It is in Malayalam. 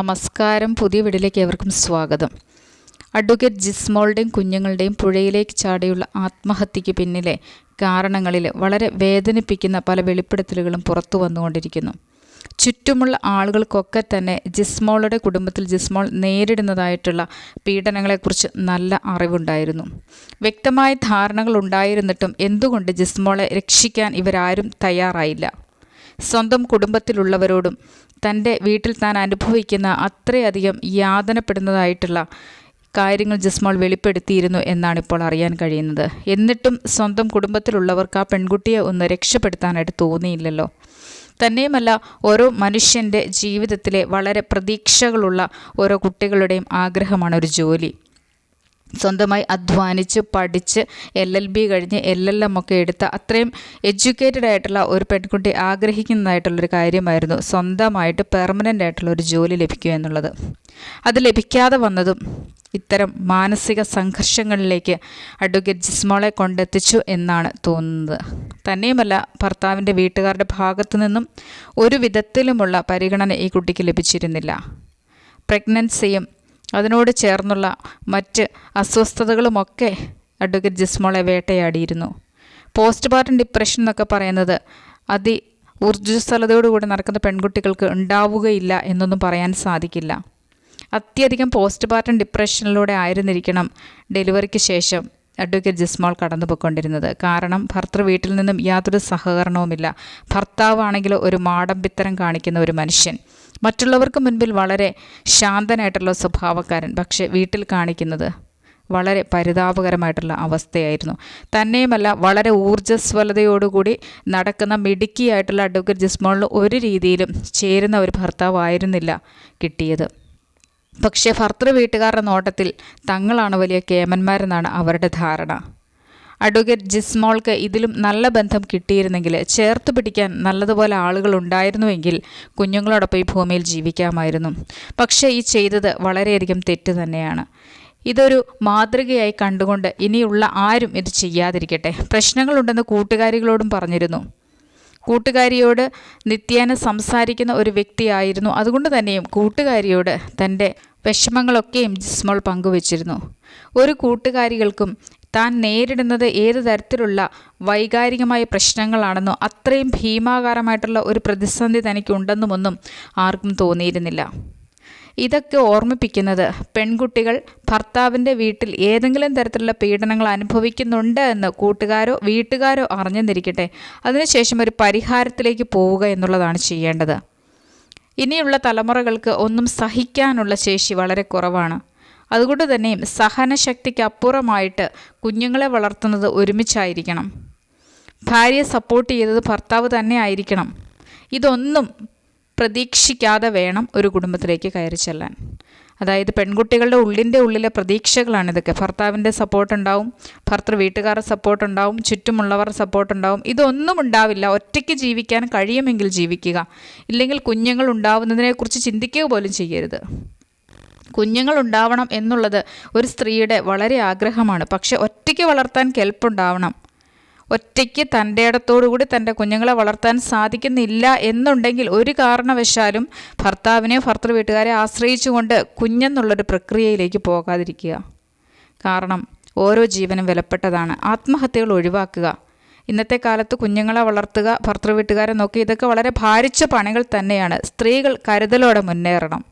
നമസ്കാരം പുതിയ വീടിലേക്ക് ഏവർക്കും സ്വാഗതം. അഡ്വക്കേറ്റ് ജിസ്മോളുടെയും കുഞ്ഞുങ്ങളുടെയും പുഴയിലേക്ക് ചാടിയുള്ള ആത്മഹത്യയ്ക്ക് പിന്നിലെ കാരണങ്ങളിൽ വളരെ വേദനിപ്പിക്കുന്ന പല വെളിപ്പെടുത്തലുകളും പുറത്തു വന്നുകൊണ്ടിരിക്കുന്നു. ചുറ്റുമുള്ള ആളുകൾക്കൊക്കെ തന്നെ ജിസ്മോളുടെ കുടുംബത്തിൽ ജിസ്മോൾ നേരിടുന്നതായിട്ടുള്ള പീഡനങ്ങളെക്കുറിച്ച് നല്ല അറിവുണ്ടായിരുന്നു. വ്യക്തമായ ധാരണകൾ ഉണ്ടായിരുന്നിട്ടും എന്തുകൊണ്ട് ജിസ്മോളെ രക്ഷിക്കാൻ ഇവരാരും തയ്യാറായില്ല? സ്വന്തം കുടുംബത്തിലുള്ളവരോടും തന്റെ വീട്ടിൽ താൻ അനുഭവിക്കുന്ന അത്രയധികം യാതനപ്പെടുന്നതായിട്ടുള്ള കാര്യങ്ങൾ ജസ്മോൾ വെളിപ്പെടുത്തിയിരുന്നു എന്നാണ് ഇപ്പോൾ അറിയാൻ കഴിയുന്നത്. എന്നിട്ടും സ്വന്തം കുടുംബത്തിലുള്ളവർക്ക് ആ പെൺകുട്ടിയെ ഒന്ന് രക്ഷപ്പെടുത്താനായിട്ട് തോന്നിയില്ലല്ലോ. തന്നെയുമല്ല ഓരോ മനുഷ്യന്റെ ജീവിതത്തിലെ വളരെ പ്രതീക്ഷകളുള്ള ഓരോ കുട്ടികളുടെയും ആഗ്രഹമാണ് ഒരു ജോലി. സ്വന്തമായി അധ്വാനിച്ച് പഠിച്ച് എൽ എൽ ബി കഴിഞ്ഞ് എൽ എൽ എം ഒക്കെ എടുത്ത അത്രയും എഡ്യൂക്കേറ്റഡ് ആയിട്ടുള്ള ഒരു പെൺകുട്ടി ആഗ്രഹിക്കുന്നതായിട്ടുള്ളൊരു കാര്യമായിരുന്നു സ്വന്തമായിട്ട് പെർമനന്റ് ആയിട്ടുള്ള ഒരു ജോലി ലഭിക്കുക എന്നുള്ളത്. അത് ലഭിക്കാതെ വന്നതും ഇത്തരം മാനസിക സംഘർഷങ്ങളിലേക്ക് അഡ്വക്കേറ്റ് ജിസ്മോളെ കൊണ്ടെത്തിച്ചു എന്നാണ് തോന്നുന്നത്. തന്നെയുമല്ല ഭർത്താവിന്റെ വീട്ടുകാരുടെ ഭാഗത്തു നിന്നും ഒരു വിധത്തിലുമുള്ള പരിഗണന ഈ കുട്ടിക്ക് ലഭിച്ചിരുന്നില്ല. പ്രഗ്നൻസിയും അതിനോട് ചേർന്നുള്ള മറ്റ് അസ്വസ്ഥതകളുമൊക്കെ അഡ്വക്കേറ്റ് ജിസ്മോളെ വേട്ടയാടിയിരുന്നു. പോസ്റ്റ്മോർട്ടം ഡിപ്രഷൻ എന്നൊക്കെ പറയുന്നത് അതി ഊർജസ്വലതയോടുകൂടി നടക്കുന്ന പെൺകുട്ടികൾക്ക് ഉണ്ടാവുകയില്ല എന്നൊന്നും പറയാൻ സാധിക്കില്ല. അത്യധികം പോസ്റ്റ്മോർട്ടം ഡിപ്രഷനിലൂടെ ആയിരുന്നിരിക്കണം ഡെലിവറിക്ക് ശേഷം അഡ്വക്കേറ്റ് ജിസ്മോൾ കടന്നു പോയിക്കൊണ്ടിരുന്നത് കാരണം ഭർത്തൃ വീട്ടിൽ നിന്നും യാതൊരു സഹകരണവുമില്ല. ഭർത്താവാണെങ്കിലും ഒരു മാടമ്പിത്തരം കാണിക്കുന്ന ഒരു മനുഷ്യൻ. മറ്റുള്ളവർക്ക് മുൻപിൽ വളരെ ശാന്തനായിട്ടുള്ള സ്വഭാവക്കാരൻ പക്ഷേ വീട്ടിൽ കാണിക്കുന്നത് വളരെ പരിതാപകരമായിട്ടുള്ള അവസ്ഥയായിരുന്നു. തന്നെയുമല്ല വളരെ ഊർജസ്വലതയോടുകൂടി നടക്കുന്ന മിടുക്കിയായിട്ടുള്ള അഡ്വക്കേറ്റ് ജിസ്മോളിന് ഒരു രീതിയിലും ചേരുന്ന ഒരു ഭർത്താവായിരുന്നില്ല കിട്ടിയത്. പക്ഷേ ഭർത്തൃ വീട്ടുകാരുടെ നോട്ടത്തിൽ തങ്ങളാണ് വലിയ കേമന്മാരെന്നാണ് അവരുടെ ധാരണ. അഡ്വക്കേറ്റ് ജിസ്മോൾക്ക് ഇതിലും നല്ല ബന്ധം കിട്ടിയിരുന്നെങ്കിൽ ചേർത്ത് പിടിക്കാൻ നല്ലതുപോലെ ആളുകൾ ഉണ്ടായിരുന്നുവെങ്കിൽ കുഞ്ഞുങ്ങളോടൊപ്പം ഈ ഭൂമിയിൽ ജീവിക്കാമായിരുന്നു. പക്ഷേ ഈ ചെയ്തത് വളരെയധികം തെറ്റ് തന്നെയാണ്. ഇതൊരു മാതൃകയായി കണ്ടുകൊണ്ട് ഇനിയുള്ള ആരും ഇത് ചെയ്യാതിരിക്കട്ടെ. പ്രശ്നങ്ങളുണ്ടെന്ന് കൂട്ടുകാരികളോടും പറഞ്ഞിരുന്നു. കൂട്ടുകാരിയോട് നിത്യേന സംസാരിക്കുന്ന ഒരു വ്യക്തിയായിരുന്നു. അതുകൊണ്ട് തന്നെയും കൂട്ടുകാരിയോട് തന്റെ വിഷമങ്ങളൊക്കെയും ജിസ്മോൾ പങ്കുവച്ചിരുന്നു. ഒരു കൂട്ടുകാരികൾക്കും താൻ നേരിടുന്നത് ഏത് തരത്തിലുള്ള വൈകാരികമായ പ്രശ്നങ്ങളാണെന്നോ അത്രയും ഭീമാകാരമായിട്ടുള്ള ഒരു പ്രതിസന്ധി തനിക്കുണ്ടെന്നുമൊന്നും ആർക്കും തോന്നിയിരുന്നില്ല. ഇതൊക്കെ ഓർമ്മിപ്പിക്കുന്നത് പെൺകുട്ടികൾ ഭർത്താവിന്റെ വീട്ടിൽ ഏതെങ്കിലും തരത്തിലുള്ള പീഡനങ്ങൾ അനുഭവിക്കുന്നുണ്ട് എന്ന് കൂട്ടുകാരോ വീട്ടുകാരോ അറിഞ്ഞെന്നിരിക്കട്ടെ. അതിനുശേഷം ഒരു പരിഹാരത്തിലേക്ക് പോവുക എന്നുള്ളതാണ് ചെയ്യേണ്ടത്. ഇനിയുള്ള തലമുറകൾക്ക് ഒന്നും സഹിക്കാനുള്ള ശേഷി വളരെ കുറവാണ്. അതുകൊണ്ട് തന്നെയും സഹനശക്തിക്ക് അപ്പുറമായിട്ട് കുഞ്ഞുങ്ങളെ വളർത്തുന്നത് ഒരുമിച്ചായിരിക്കണം. ഭാര്യയെ സപ്പോർട്ട് ചെയ്തത് ഭർത്താവ് തന്നെ ആയിരിക്കണം. ഇതൊന്നും പ്രതീക്ഷിക്കാതെ വേണം ഒരു കുടുംബത്തിലേക്ക് കയറി ചെല്ലാൻ. അതായത് പെൺകുട്ടികളുടെ ഉള്ളിന്റെ ഉള്ളിലെ പ്രതീക്ഷകളാണ് ഇതൊക്കെ ഭർത്താവിന്റെ സപ്പോർട്ട് ഉണ്ടാവും ഭർത്തൃ വീട്ടുകാരുടെ സപ്പോർട്ട് ഉണ്ടാവും ചുറ്റുമുള്ളവരുടെ സപ്പോർട്ട് ഉണ്ടാവും. ഇതൊന്നും ഉണ്ടാവില്ല. ഒറ്റയ്ക്ക് ജീവിക്കാൻ കഴിയുമെങ്കിൽ ജീവിക്കുക. ഇല്ലെങ്കിൽ കുഞ്ഞുങ്ങൾ ഉണ്ടാവുന്നതിനെക്കുറിച്ച് ചിന്തിക്കുക പോലും ചെയ്യരുത്. കുഞ്ഞുങ്ങൾ ഉണ്ടാവണം എന്നുള്ളത് ഒരു സ്ത്രീയുടെ വളരെ ആഗ്രഹമാണ്. പക്ഷെ ഒറ്റയ്ക്ക് വളർത്താൻ കെൽപ്പുണ്ടാവണം. ഒറ്റയ്ക്ക് തന്റെ ഇടത്തോടുകൂടി തന്റെ കുഞ്ഞുങ്ങളെ വളർത്താൻ സാധിക്കുന്നില്ല എന്നുണ്ടെങ്കിൽ ഒരു കാരണവശാലും ഭർത്താവിനെയോ ഭർത്തൃ വീട്ടുകാരെ ആശ്രയിച്ചുകൊണ്ട് കുഞ്ഞെന്നുള്ളൊരു പ്രക്രിയയിലേക്ക് പോകാതിരിക്കുക. കാരണം ഓരോ ജീവനും വിലപ്പെട്ടതാണ്. ആത്മഹത്യകൾ ഒഴിവാക്കുക. ഇന്നത്തെ കാലത്ത് കുഞ്ഞുങ്ങളെ വളർത്തുക ഭർത്തൃ വീട്ടുകാരെ നോക്കി ഇതൊക്കെ വളരെ ഭാരിച്ച പണികൾ തന്നെയാണ്. സ്ത്രീകൾ കരുതലോടെ മുന്നേറണം.